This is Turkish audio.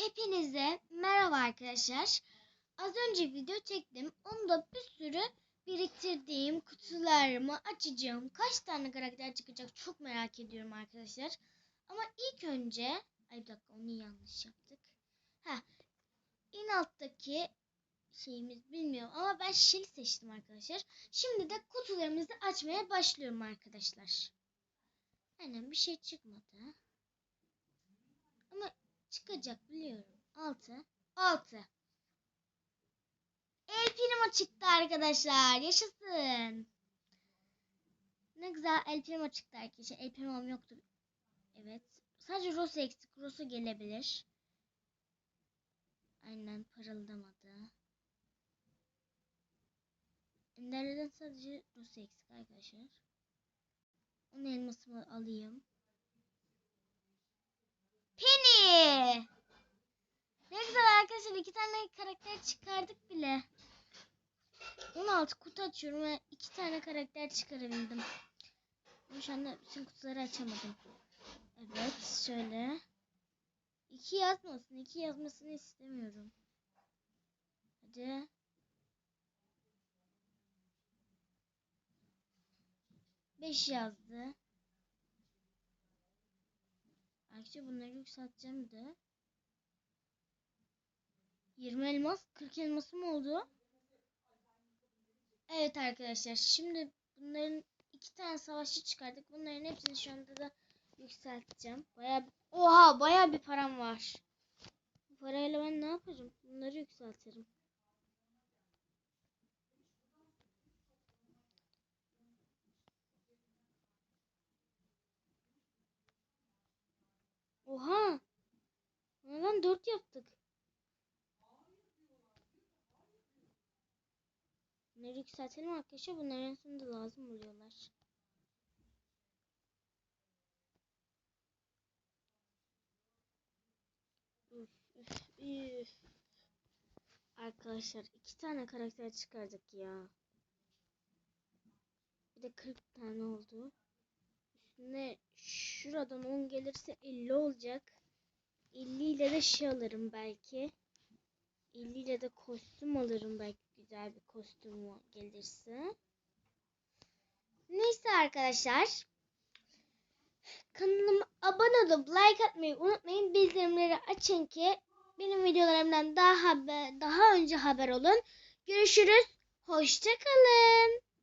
Hepinize merhaba arkadaşlar. Az önce video çektim. Onda bir sürü biriktirdiğim kutularımı açacağım. Kaç tane karakter çıkacak çok merak ediyorum arkadaşlar. Ama ilk önce... Ay bir dakika onu yanlış yaptık. Ha, en alttaki şeyimiz bilmiyorum ama ben Shell'i seçtim arkadaşlar. Şimdi de kutularımızı açmaya başlıyorum arkadaşlar. Aynen bir şey çıkmadı. Çıkacak biliyorum. 6. 6. El Primo çıktı arkadaşlar. Yaşasın. Ne güzel El Primo çıktı arkadaşlar. El Primo'm yoktu. Evet. Sadece Rose eksik. Rose gelebilir. Aynen parıldamadı. Ender'den sadece Rose eksik arkadaşlar. Onun elmasımı alayım. Penny. Ne güzel arkadaşlar iki tane karakter çıkardık bile. 16 kutu açıyorum ve iki tane karakter çıkarabildim. Şu anda bütün kutuları açamadım. Evet şöyle. İki yazmasın. iki yazmasını istemiyorum. Hadi. Beş yazdı. Arkadaşlar bunları yükselteceğim de. 20 elmas, 40 elmasım oldu. Evet arkadaşlar şimdi bunların iki tane savaşçı çıkardık. Bunların hepsini şu anda da yükselteceğim. Baya Oha baya bir param var. Bu parayla ben ne yaparım? Bunları yükseltirim. Oha! Neden dört yaptık? Bunları yükseltelim arkadaşlar. Bunların en sonunda lazım oluyorlar. Üf, üf, üf. Arkadaşlar iki tane karakter çıkardık ya. Bir de 40 tane oldu. Üstüne şuradan 10 gelirse 50 olacak. 50 ile de şey alırım belki. 50 ile de kostüm alırım belki güzel bir kostüm gelirse. Neyse arkadaşlar. Kanalıma abone olup like atmayı unutmayın. Bildirimleri açın ki benim videolarımdan daha daha önce haber olun. Görüşürüz. Hoşçakalın.